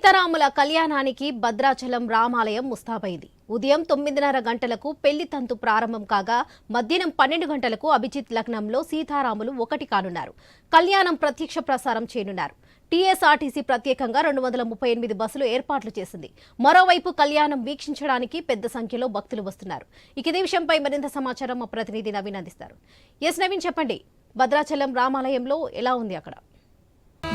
సీతారాముల కళ్యాణానికి భద్రాచలం రామాలయం ముస్తాబైంది. ఉదయం తొమ్మిదిన్నర గంటలకు పెళ్ళి తంతు ప్రారంభం కాగా మధ్యాహ్నం పన్నెండు గంటలకు అభిజిత్ లగ్నంలో సీతారాములు ఒకటి కానున్నారు. కళ్యాణం ప్రత్యక్ష ప్రసారం చేయనున్నారు. టీఎస్ఆర్టీసీ ప్రత్యేకంగా రెండు వందల ముప్పై ఎనిమిది బస్సులు ఏర్పాట్లు చేసింది. మరోవైపు కళ్యాణం వీక్షించడానికి పెద్ద సంఖ్యలో భక్తులు వస్తున్నారు. ఇక ఇదే విషయంపై మరింత సమాచారం మా ప్రతినిధి నవీన్ అందిస్తారు. ఎస్ నవీన్ చెప్పండి భద్రాచలం రామాలయంలో ఎలా ఉంది అక్కడ?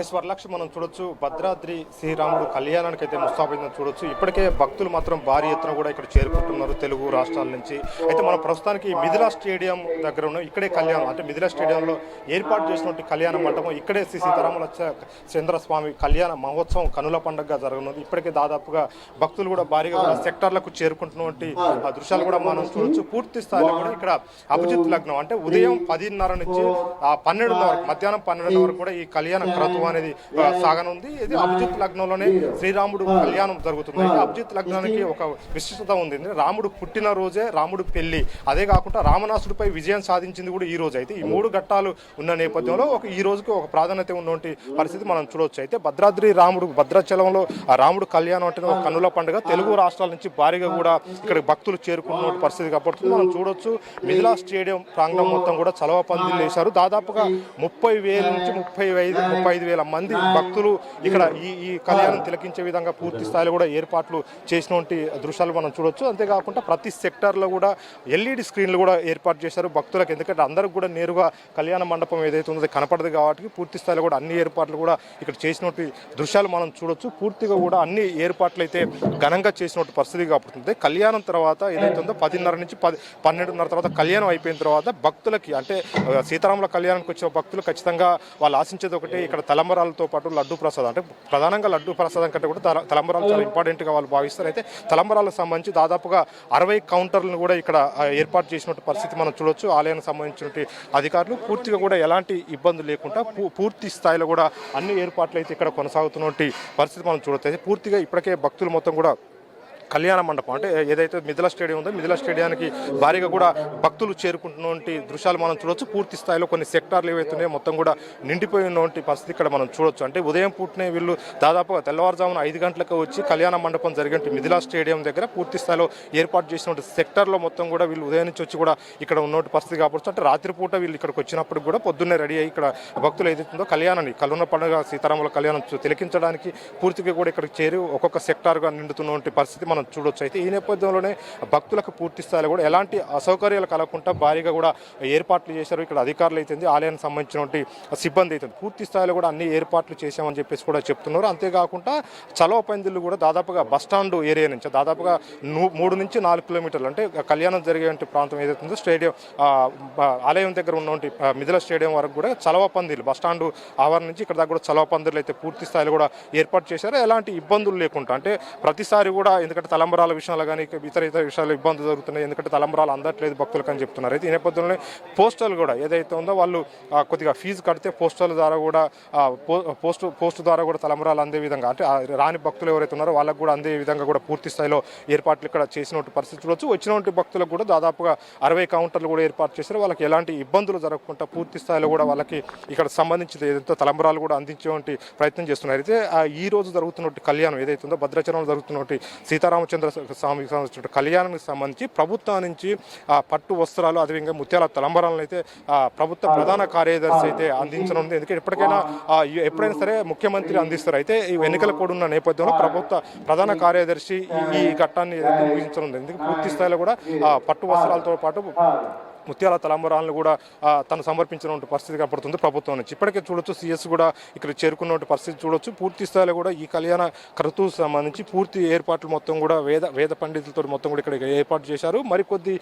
ఎస్ వరలక్ష మనం చూడొచ్చు. భద్రాద్రి శ్రీరాముడు కళ్యాణానికి అయితే ముస్తాబైందని చూడొచ్చు. ఇప్పటికే భక్తులు మాత్రం భారీ ఎత్తున కూడా ఇక్కడ చేరుకుంటున్నారు తెలుగు రాష్ట్రాల నుంచి. అయితే మనం ప్రస్తుతానికి మిథిలా స్టేడియం దగ్గర ఉన్నాం. ఇక్కడే కళ్యాణం అంటే మిథిలా స్టేడియంలో ఏర్పాటు చేసినటువంటి కళ్యాణ మండపం ఇక్కడే శ్రీ సీతారాముల చంద్రస్వామి కళ్యాణ మహోత్సవం కనుల పండుగగా జరగనుంది. ఇప్పటికే దాదాపుగా భక్తులు కూడా భారీగా కూడా సెక్టార్లకు చేరుకుంటున్నటువంటి దృశ్యాలు కూడా మనం చూడొచ్చు. పూర్తి స్థాయిలో కూడా ఇక్కడ అభిజిత్ లగ్నం అంటే ఉదయం పదిన్నర నుంచి పన్నెండున్నర వరకు మధ్యాహ్నం పన్నెండున్నర వరకు కూడా ఈ కళ్యాణ క్రతువు అనేది సాగనుంది. ఇది అభిజిత్ లగ్నంలోనే శ్రీరాముడు కళ్యాణం జరుగుతుంది. అయితే అభిజిత్ లగ్నానికి ఒక విశిష్టత ఉంది. రాముడు పుట్టిన రోజే రాముడు పెళ్ళి అదే కాకుండా రామనాసుడిపై విజయం సాధించింది కూడా ఈ రోజు. అయితే ఈ మూడు ఘట్టాలు ఉన్న నేపథ్యంలో ఒక ఈ రోజుకి ఒక ప్రాధాన్యత ఉన్నటువంటి పరిస్థితి మనం చూడవచ్చు అయితే భద్రాద్రి రాముడు భద్రాచలంలో ఆ రాముడు కళ్యాణం అంటే ఒక కన్నుల పండుగ. తెలుగు రాష్ట్రాల నుంచి భారీగా కూడా ఇక్కడ భక్తులు చేరుకున్న పరిస్థితి కాబట్టి మనం చూడొచ్చు. మిథిలా స్టేడియం ప్రాంగణం మొత్తం కూడా చలవ పందిళ్ళు వేశారు దాదాపుగా ముప్పై వేల నుంచి ముప్పై ఐదు ముప్పై ఐదు వేల మంది భక్తులు ఇక్కడ ఈ ఈ కళ్యాణం తిలకించే విధంగా పూర్తి స్థాయిలో కూడా ఏర్పాట్లు చేసినటువంటి దృశ్యాలు మనం చూడొచ్చు. అంతేకాకుండా ప్రతి సెక్టార్లో కూడా ఎల్ఈడి స్క్రీన్లు కూడా ఏర్పాటు చేశారు భక్తులకు. ఎందుకంటే అందరికి కూడా నేరుగా కళ్యాణ మండపం ఏదైతే ఉందో కనపడదు కాబట్టి పూర్తి స్థాయిలో కూడా అన్ని ఏర్పాట్లు కూడా ఇక్కడ చేసినటువంటి దృశ్యాలు మనం చూడొచ్చు. పూర్తిగా కూడా అన్ని ఏర్పాట్లు అయితే ఘనంగా చేసినట్టు పరిస్థితి కాబట్టి కళ్యాణం తర్వాత ఏదైతే ఉందో పదిన్నర నుంచి పది పన్నెండున్నర తర్వాత కళ్యాణం అయిపోయిన తర్వాత భక్తులకి అంటే సీతారాముల కళ్యాణంకి వచ్చిన భక్తులు ఖచ్చితంగా వాళ్ళు ఆశించేది ఒకటి ఇక్కడ తలంబరాలతో పాటు లడ్డు ప్రసాదం. అంటే ప్రధానంగా లడ్డు ప్రసాదం కంటే కూడా తలంబరాలు చాలా ఇంపార్టెంట్గా వాళ్ళు భావిస్తారు. అయితే తలంబరాలకు సంబంధించి దాదాపుగా అరవై కౌంటర్లను కూడా ఇక్కడ ఏర్పాటు చేసినట్టు పరిస్థితి మనం చూడొచ్చు. ఆలయానికి సంబంధించిన అధికారులు పూర్తిగా కూడా ఎలాంటి ఇబ్బంది లేకుండా పూ- పూర్తి స్థాయిలో కూడా అన్ని ఏర్పాట్లు అయితే ఇక్కడ కొనసాగుతున్నటువంటి పరిస్థితి మనం చూడొచ్చు. పూర్తిగా ఇప్పటికే భక్తులు మొత్తం కూడా కళ్యాణ మండపం అంటే ఏదైతే మిథిలా స్టేడియం ఉందో మిథిల స్టేడియానికి భారీగా కూడా భక్తులు చేరుకుంటున్నటువంటి దృశ్యాలు మనం చూడొచ్చు. పూర్తి స్థాయిలో కొన్ని సెక్టార్లు ఏవైతున్నాయో మొత్తం కూడా నిండిపోయి ఉన్నటువంటి పరిస్థితి ఇక్కడ మనం చూడొచ్చు. అంటే ఉదయం పూటనే వీళ్ళు దాదాపుగా తెల్లవారుజామున ఐదు గంటలకు వచ్చి కళ్యాణ మండపం జరిగినట్టు మిథిలా స్టేడియం దగ్గర పూర్తి స్థాయిలో ఏర్పాటు చేసినటువంటి సెక్టార్లో మొత్తం కూడా వీళ్ళు ఉదయం నుంచి వచ్చి కూడా ఇక్కడ ఉన్నటువంటి పరిస్థితి కాబట్టి అంటే రాత్రిపూట వీళ్ళు ఇక్కడికి వచ్చినప్పుడు కూడా పొద్దున్నే రెడీ అయ్యి ఇక్కడ భక్తులు ఏదైతుందో కళ్యాణాన్ని కలున పండుగ సీతారాముల కళ్యాణం తిలకించడానికి పూర్తిగా కూడా ఇక్కడికి చేరి ఒక్కొక్క సెక్టార్గా నిండుతున్నటువంటి పరిస్థితి మనం చూడొచ్చు. అయితే ఈ నేపథ్యంలోనే భక్తులకు పూర్తి స్థాయిలో కూడా ఎలాంటి అసౌకర్యాలు కలగకుండా భారీగా కూడా ఏర్పాట్లు చేశారు. ఇక్కడ అధికారులు అయితే ఆలయానికి సంబంధించినటువంటి సిబ్బంది అయితే పూర్తి స్థాయిలో కూడా అన్ని ఏర్పాట్లు చేశామని చెప్పేసి కూడా చెప్తున్నారు. అంతేకాకుండా చలవ పందిళ్ళు కూడా దాదాపుగా బస్ స్టాండ్ ఏరియా నుంచి దాదాపుగా మూడు నుంచి నాలుగు కిలోమీటర్లు అంటే కళ్యాణం జరిగే ప్రాంతం ఏదైతుందో స్టేడియం ఆలయం దగ్గర ఉన్నటువంటి మిథుల స్టేడియం వరకు కూడా చలవ పందిళ్ళు బస్ స్టాండ్ ఆవరణ నుంచి ఇక్కడ దాకా కూడా చలవ పందిళ్ళు అయితే పూర్తి స్థాయిలో కూడా ఏర్పాటు చేశారు. ఎలాంటి ఇబ్బందులు లేకుండా అంటే ప్రతిసారి కూడా ఎందుకంటే తలంబరాల విషయంలో కానీ ఇతర ఇతర విషయాలు ఇబ్బందులు జరుగుతున్నాయి. ఎందుకంటే తలంబరాలు అందట్లేదు భక్తులకు అని చెప్తున్నారు. అయితే ఈ నేపథ్యంలో పోస్టల్ కూడా ఏదైతే ఉందో వాళ్ళు కొద్దిగా ఫీజు కడితే పోస్టల్ ద్వారా కూడా పోస్ట్ పోస్ట్ ద్వారా కూడా తలంబరాలు అందే విధంగా అంటే రాని భక్తులు ఎవరైతే ఉన్నారో వాళ్ళకు కూడా అందే విధంగా కూడా పూర్తి స్థాయిలో ఏర్పాట్లు ఇక్కడ చేసినటువంటి పరిస్థితి చూడవచ్చు వచ్చినటువంటి భక్తులకు కూడా దాదాపుగా అరవై కౌంటర్లు కూడా ఏర్పాటు చేశారు. వాళ్ళకి ఎలాంటి ఇబ్బందులు జరగకుండా పూర్తి స్థాయిలో కూడా వాళ్ళకి ఇక్కడ సంబంధించిన ఏదైతే తలంబరాలు కూడా అందించేటువంటి ప్రయత్నం చేస్తున్నారు. అయితే ఈ రోజు జరుగుతున్నటువంటి కళ్యాణం ఏదైతే ఉందో భద్రాచలంలో జరుగుతున్నటువంటి శ్రీరామచంద్ర స్వామికి సంబంధించిన కళ్యాణానికి సంబంధించి ప్రభుత్వం నుంచి ఆ పట్టు వస్త్రాలు అదేవిధంగా ముత్యాల తలంబరాలను అయితే ఆ ప్రభుత్వ ప్రధాన కార్యదర్శి అయితే అందించనుంది. ఎందుకంటే ఎప్పటికైనా ఎప్పుడైనా సరే ముఖ్యమంత్రి అందిస్తారు. అయితే ఈ ఎన్నికల కూడా ఉన్న నేపథ్యంలో ప్రభుత్వ ప్రధాన కార్యదర్శి ఈ- ఈ ఘట్టాన్ని ఏదైతే ముగించనుంది ఎందుకంటే పూర్తి స్థాయిలో కూడా ఆ పట్టు వస్త్రాలతో పాటు ముత్యాల తలంబరాలను కూడా తను సమర్పించినటువంటి పరిస్థితి కనపడుతుంది ప్రభుత్వం నుంచి. ఇప్పటికే చూడొచ్చు సీఎస్ కూడా ఇక్కడ చేరుకున్నటువంటి పరిస్థితి చూడొచ్చు. పూర్తి స్థాయిలో కూడా ఈ కళ్యాణ క్రతువు సంబంధించి పూర్తి ఏర్పాట్లు మొత్తం కూడా వేద వేద పండితులతో మొత్తం కూడా ఇక్కడ ఏర్పాటు చేశారు. మరికొద్ది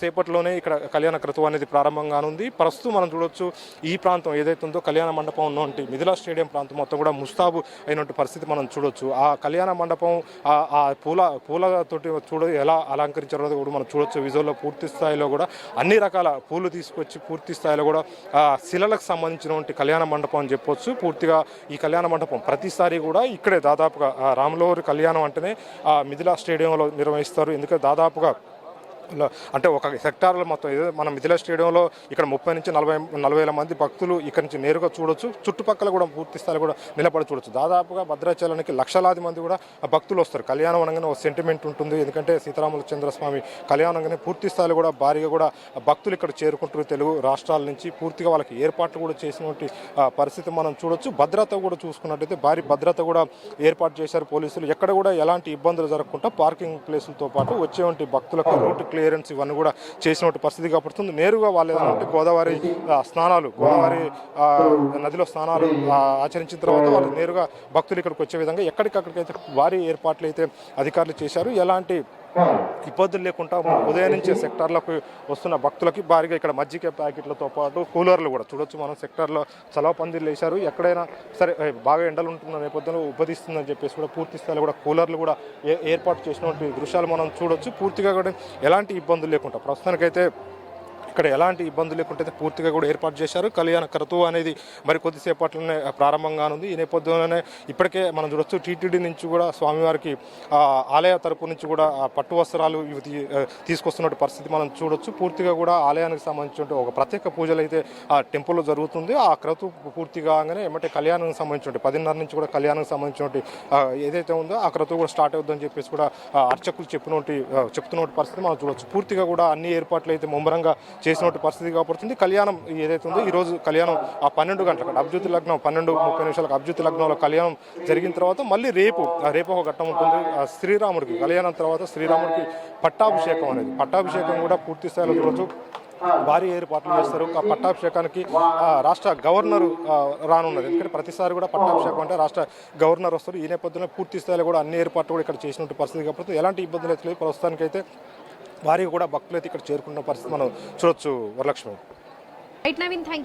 సేపట్లోనే ఇక్కడ కళ్యాణ క్రతువు అనేది ప్రారంభం కానుంది ప్రస్తుతం మనం చూడొచ్చు ఈ ప్రాంతం ఏదైతే ఉందో కళ్యాణ మండపం ఉన్నటువంటి మిథిలా స్టేడియం ప్రాంతం మొత్తం కూడా ముస్తాబు అయినటువంటి పరిస్థితి మనం చూడొచ్చు. ఆ కళ్యాణ మండపం ఆ- ఆ పూల పూలతోటి చూడ ఎలా అలంకరించారో కూడా మనం చూడొచ్చు. విజువల్లో పూర్తి స్థాయిలో కూడా అన్ని రకాల పూలు తీసుకొచ్చి పూర్తి స్థాయిలో కూడా ఆ, శిలలకు సంబంధించినటువంటి కళ్యాణ మండపం అని చెప్పొచ్చు. పూర్తిగా ఈ కళ్యాణ మండపం ప్రతిసారి కూడా ఇక్కడే దాదాపుగా ఆ, రాములవారి కళ్యాణం అంటేనే ఆ మిథిలా స్టేడియంలో నిర్వహిస్తారు. ఎందుకంటే దాదాపుగా అంటే ఒక సెక్టార్లో మొత్తం ఏదో మిథిలా స్టేడియంలో ఇక్కడ ముప్పై నుంచి నలభై నలభై వేల మంది భక్తులు ఇక్కడ నుంచి నేరుగా చూడొచ్చు. చుట్టుపక్కల కూడా పూర్తి స్థాయిలో కూడా నిలబడి చూడొచ్చు. దాదాపుగా భద్రాచలానికి లక్షలాది మంది కూడా భక్తులు వస్తారు. కళ్యాణం అనగానే ఒక సెంటిమెంట్ ఉంటుంది. ఎందుకంటే సీతారాముల చంద్రస్వామి కళ్యాణం అనగానే పూర్తి స్థాయిలో కూడా భారీగా కూడా భక్తులు ఇక్కడ చేరుకుంటారు తెలుగు రాష్ట్రాల నుంచి. పూర్తిగా వాళ్ళకి ఏర్పాట్లు కూడా చేసినటువంటి పరిస్థితి మనం చూడొచ్చు. భద్రత కూడా చూసుకున్నట్టయితే భారీ భద్రత కూడా ఏర్పాటు చేశారు పోలీసులు. ఎక్కడ కూడా ఎలాంటి ఇబ్బందులు జరగకుండా పార్కింగ్ ప్లేసులతో పాటు వచ్చేటువంటి భక్తులకు రూట్ క్లియరెన్స్ ఇవన్నీ కూడా చేసినట్టు పరిస్థితి కాబడుతుంది నేరుగా వాళ్ళు ఏదంటే గోదావరి స్నానాలు గోదావరి నదిలో స్నానాలు ఆచరించిన తర్వాత వాళ్ళు నేరుగా భక్తులు ఇక్కడికి వచ్చే విధంగా ఎక్కడికక్కడికైతే భారీ ఏర్పాట్లు అయితే అధికారులు చేశారు. ఎలాంటి ఇబ్బందులు లేకుండా ఉదయం నుంచి సెక్టార్లకు వస్తున్న భక్తులకి భారీగా ఇక్కడ మజ్జిగ ప్యాకెట్లతో పాటు కూలర్లు కూడా చూడొచ్చు మనం సెక్టార్లో చలవ పందిర్లు వేశారు. ఎక్కడైనా సరే బాగా ఎండలు ఉంటున్న నేపథ్యంలో ఉపదిస్తుందని చెప్పేసి కూడా పూర్తి స్థాయిలో కూడా కూలర్లు కూడా ఏర్పాటు చేసినటువంటి దృశ్యాలు మనం చూడొచ్చు. పూర్తిగా కూడా ఎలాంటి ఇబ్బందులు లేకుండా ప్రస్తుతానికైతే ఇక్కడ ఎలాంటి ఇబ్బందులు లేకుండా పూర్తిగా కూడా ఏర్పాటు చేశారు. కళ్యాణ క్రతువు అనేది మరి కొద్దిసేపట్లోనే ప్రారంభంగానుంది. ఈ నేపథ్యంలోనే ఇప్పటికే మనం చూడొచ్చు టీటీడీ నుంచి కూడా స్వామివారికి ఆలయ తరపు నుంచి కూడా పట్టు వస్త్రాలు ఇవి తీ- తీసుకొస్తున్న పరిస్థితి మనం చూడొచ్చు. పూర్తిగా కూడా ఆలయానికి సంబంధించిన ఒక ప్రత్యేక పూజలు అయితే ఆ టెంపుల్లో జరుగుతుంది. ఆ క్రతువు పూర్తి కాగానే ఏమంటే కళ్యాణానికి సంబంధించిన పదిన్నర నుంచి కూడా కళ్యాణానికి సంబంధించిన ఏదైతే ఉందో ఆ క్రతువు కూడా స్టార్ట్ అవుతుందని చెప్పేసి కూడా అర్చకులు చెప్పినటువంటి చెప్తున్న పరిస్థితి మనం చూడొచ్చు. పూర్తిగా కూడా అన్ని ఏర్పాట్లు అయితే ముమ్మరంగా చేసినటువంటి పరిస్థితి కాబడుతుంది కళ్యాణం ఏదైతే ఉందో ఈ రోజు కళ్యాణం ఆ పన్నెండు గంటలకు అభ్యుతి లగ్నం పన్నెండు ముప్పై నిమిషాలకు అభ్యుతి లగ్నంలో కళ్యాణం జరిగిన తర్వాత మళ్ళీ రేపు రేపు ఒక ఘట్టం ఉంటుంది. శ్రీరాముడికి కళ్యాణం తర్వాత శ్రీరాముడికి పట్టాభిషేకం అనేది. పట్టాభిషేకం కూడా పూర్తి స్థాయిలో చూడొచ్చు. భారీ ఏర్పాట్లు చేస్తారు. ఆ పట్టాభిషేకానికి రాష్ట్ర గవర్నర్ రానున్నది. రానున్నారు ఎందుకంటే ప్రతిసారి కూడా పట్టాభిషేకం అంటే రాష్ట్ర గవర్నర్ వస్తారు. ఈ నేపథ్యంలో పూర్తి స్థాయిలో కూడా అన్ని ఏర్పాట్లు కూడా ఇక్కడ చేసినట్టు పరిస్థితి కాబట్టి ఎలాంటి ఇబ్బందులు అయితే లేవు. ప్రస్తుతానికైతే భారీగా కూడా భక్తులు అయితే ఇక్కడ చేరుకున్న పరిస్థితి మనం చూడొచ్చు వరలక్ష్మి. Right Naveen thank